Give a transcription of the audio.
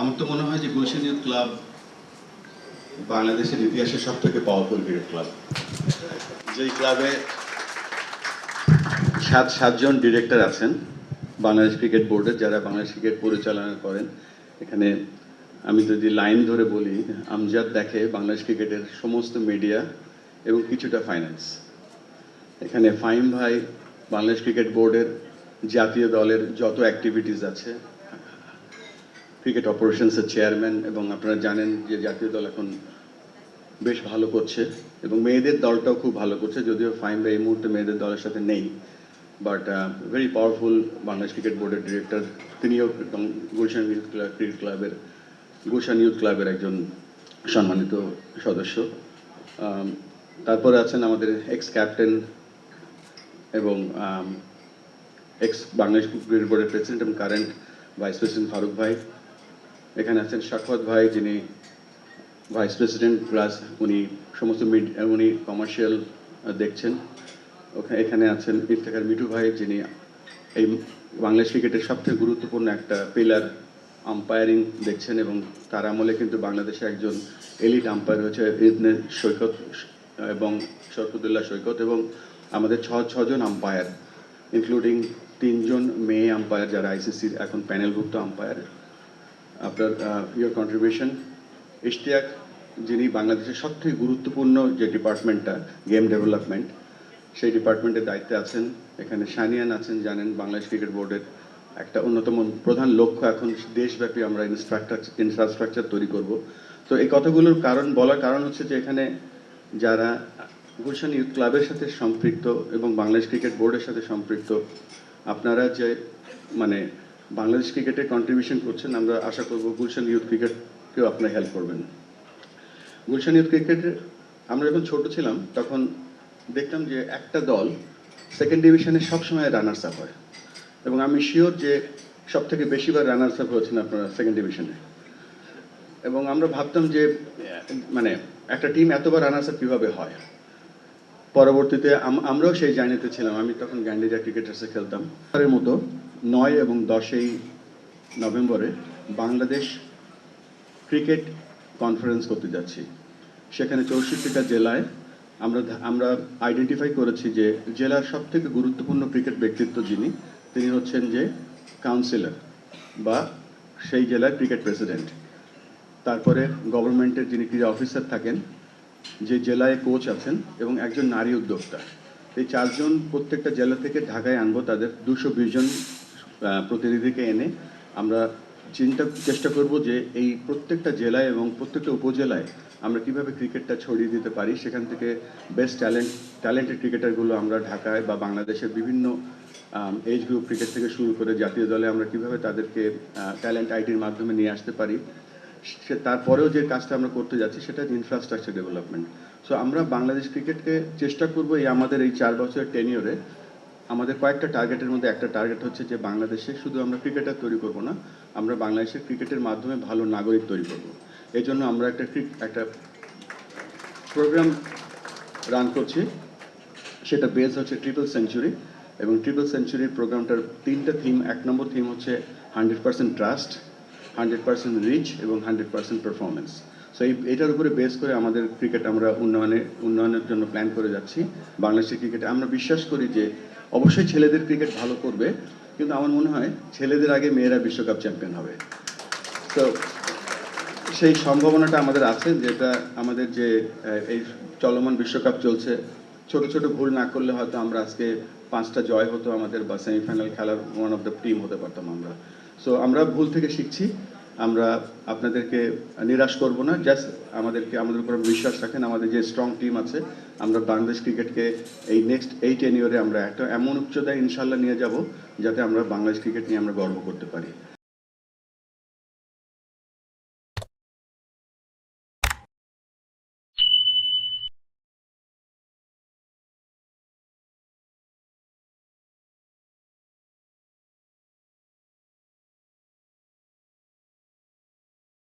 আমার তো মনে হয় যে গুলশান ইউথ ক্লাব বাংলাদেশের ইতিহাসের সব থেকে পাওয়ারফুল ক্রিকেট ক্লাব যেই ক্লাবে সাত, সাতজন ডিরেক্টর আছেন, বাংলাদেশ ক্রিকেট বোর্ডের যারা বাংলাদেশ ক্রিকেট পরিচালনা করেন। এখানে আমি যদি লাইন ধরে বলি, আমজাদ দেখে বাংলাদেশ ক্রিকেটের সমস্ত মিডিয়া এবং কিছুটা ফাইন্যান্স এখানে ফাইম ভাই, বাংলাদেশ ক্রিকেট বোর্ডের জাতীয় দলের যত অ্যাক্টিভিটিস আছে ক্রিকেট অপারেশনসের চেয়ারম্যান এবং আপনারা জানেন যে জাতীয় দল এখন বেশ ভালো করছে এবং মেয়েদের দলটাও খুব ভালো করছে, যদিও ফাইম ভাই এই মুহূর্তে মেয়েদের দলের সাথে নেই। But very powerful Bangladesh cricket বোর্ডের ডিরেক্টর তিনিও গুলশান ইউথ ক্লাব ক্রিকেট ক্লাবের গুলশান ইউথ ক্লাবের একজন সম্মানিত সদস্য। তারপরে আছেন আমাদের এক্স ক্যাপ্টেন এবং এক্স বাংলাদেশ ক্রিকেট বোর্ডের প্রেসিডেন্ট এবং কারেন্ট ভাইস প্রেসিডেন্ট ফারুক ভাই। এখানে আছেন শাকওয়াত ভাই, যিনি ভাইস প্রেসিডেন্ট, প্লাস উনি সমস্ত মিড- উনি কমার্শিয়াল দেখছেন। ওখানে এখানে আছেন ইফতেখার মিঠু ভাই, যিনি এই বাংলাদেশ ক্রিকেটের সবথেকে গুরুত্বপূর্ণ একটা পিলার আম্পায়ারিং দেখছেন এবং তার আমলে কিন্তু বাংলাদেশে একজন এলিট আম্পায়ার হয়েছে ইবনে সৈকত, এবং শরফুদুল্লাহ সৈকত এবং আমাদের ছ, ছজন আম্পায়ার ইনক্লুডিং তিনজন মেয়ে আম্পায়ার যারা আইসিসির এখন প্যানেলভুক্ত আম্পায়ার আপনার ইয়োর কন্ট্রিবিউশন ইশতিয়াক যিনি বাংলাদেশের সবথেকে গুরুত্বপূর্ণ যে ডিপার্টমেন্টটা, গেম ডেভেলপমেন্ট, সেই ডিপার্টমেন্টের দায়িত্বে আছেন। এখানে সানিয়ান আছেন, জানেন, বাংলাদেশ ক্রিকেট বোর্ডের একটা অন্যতম প্রধান লক্ষ্য। এখন দেশব্যাপী আমরা ইনফ্রাস্ট্রাকচার ইনফ্রাস্ট্রাকচার তৈরি করব। তো এই কথাগুলোর কারণ, বলার কারণ হচ্ছে যে এখানে যারা গুলশান ইউথ ক্লাবের সাথে সম্পৃক্ত এবং বাংলাদেশ ক্রিকেট বোর্ডের সাথে সম্পৃক্ত, আপনারা যে মানে বাংলাদেশ ক্রিকেটে কন্ট্রিবিউশন করছেন, আমরা আশা করব গুলশান ইউথ ক্রিকেটকেও আপনারা হেল্প করবেন। গুলশান ইউথ ক্রিকেটের আমরা যখন ছোট ছিলাম, তখন দেখতাম যে একটা দল সেকেন্ড ডিভিশনে সবসময় রানার্স আপ হয়। এবং আমি শিওর যে সব থেকে বেশিবার রানার্স আপ হয়েছেন আপনারা সেকেন্ড ডিভিশনে এবং আমরা ভাবতাম যে মানে একটা টিম এতবার রানার্স আপ কীভাবে হয়? পরবর্তীতে আমরাও সেই জার্নিতে ছিলাম। আমি তখন গ্যান্ডিজা ক্রিকেটার্সে খেলতাম। মতো নয় এবং দশই নভেম্বরে বাংলাদেশ ক্রিকেট কনফারেন্স করতে যাচ্ছি। সেখানে চৌষট্টিটা জেলায় আমরা আমরা আইডেন্টিফাই করেছি যে জেলার সব থেকে গুরুত্বপূর্ণ ক্রিকেট ব্যক্তিত্ব যিনি, তিনি হচ্ছেন যে কাউন্সিলর বা সেই জেলার ক্রিকেট প্রেসিডেন্ট তারপরে গভর্নমেন্টের যিনি ক্রীড়া অফিসার থাকেন, যে জেলায় কোচ আছেন এবং একজন নারী উদ্যোক্তা। এই চারজন প্রত্যেকটা জেলা থেকে ঢাকায় আনব, তাদের দুশো বিশ জন প্রতিনিধিকে এনে আমরা চিন্তা, চেষ্টা করব যে এই প্রত্যেকটা জেলায় এবং প্রত্যেকটা উপজেলায় আমরা কীভাবে ক্রিকেটটা ছড়িয়ে দিতে পারি। সেখান থেকে বেস্ট ট্যালেন্ট ট্যালেন্টেড ক্রিকেটারগুলো আমরা ঢাকায় বা বাংলাদেশের বিভিন্ন এজ গ্রুপ ক্রিকেট থেকে শুরু করে জাতীয় দলে আমরা কীভাবে তাদেরকে ট্যালেন্ট আইডির মাধ্যমে নিয়ে আসতে পারি। সে, তারপরেও যে কাজটা আমরা করতে যাচ্ছি সেটা ইনফ্রাস্ট্রাকচার ডেভেলপমেন্ট সো আমরা বাংলাদেশ ক্রিকেটকে চেষ্টা করব এই আমাদের এই চার বছরের টেনিওরে আমাদের কয়েকটা টার্গেটের মধ্যে একটা টার্গেট হচ্ছে যে বাংলাদেশে শুধু আমরা ক্রিকেটার তৈরি করব না, আমরা বাংলাদেশের ক্রিকেটের মাধ্যমে ভালো নাগরিক তৈরি করব। এই জন্য আমরা একটা একটা প্রোগ্রাম রান করছি, সেটা বেস হচ্ছে ট্রিপল সেঞ্চুরি এবং ট্রিপল সেঞ্চুরির প্রোগ্রামটার তিনটা থিম এক নম্বর থিম হচ্ছে hundred percent trust hundred percent reach এবং হান্ড্রেড পার্সেন্ট পারফরমেন্স সো এই, এটার উপরে বেস করে আমাদের ক্রিকেট আমরা উন্নয়নে, উন্নয়নের জন্য প্ল্যান করে যাচ্ছি। বাংলাদেশের ক্রিকেটে আমরা বিশ্বাস করি যে অবশ্যই ছেলেদের ক্রিকেট ভালো করবে, কিন্তু আমার মনে হয় ছেলেদের আগে মেয়েরা বিশ্বকাপ চ্যাম্পিয়ন হবে। তো সেই সম্ভাবনাটা আমাদের আছে যেটা আমাদের যে এই চলমান বিশ্বকাপ চলছে, ছোট ছোট ভুল না করলে হয়তো আমরা আজকে পাঁচটা জয় হতো আমাদের বা সেমিফাইনাল খেলার ওয়ান অফ দ্য টিম হতে পারতাম আমরা। সো আমরা ভুল থেকে শিখছি। আমরা আপনাদেরকে নিরাশ করব না জাস্ট আমাদেরকে, আমাদের উপর বিশ্বাস রাখেন, আমাদের যে স্ট্রং টিম আছে, আমরা বাংলাদেশ ক্রিকেটকে এই নেক্সট এই টেন ইয়ারে আমরা একটা এমন উচ্চতায় ইনশাল্লাহ নিয়ে যাব, যাতে আমরা বাংলাদেশ ক্রিকেট নিয়ে আমরা গর্ব করতে পারি।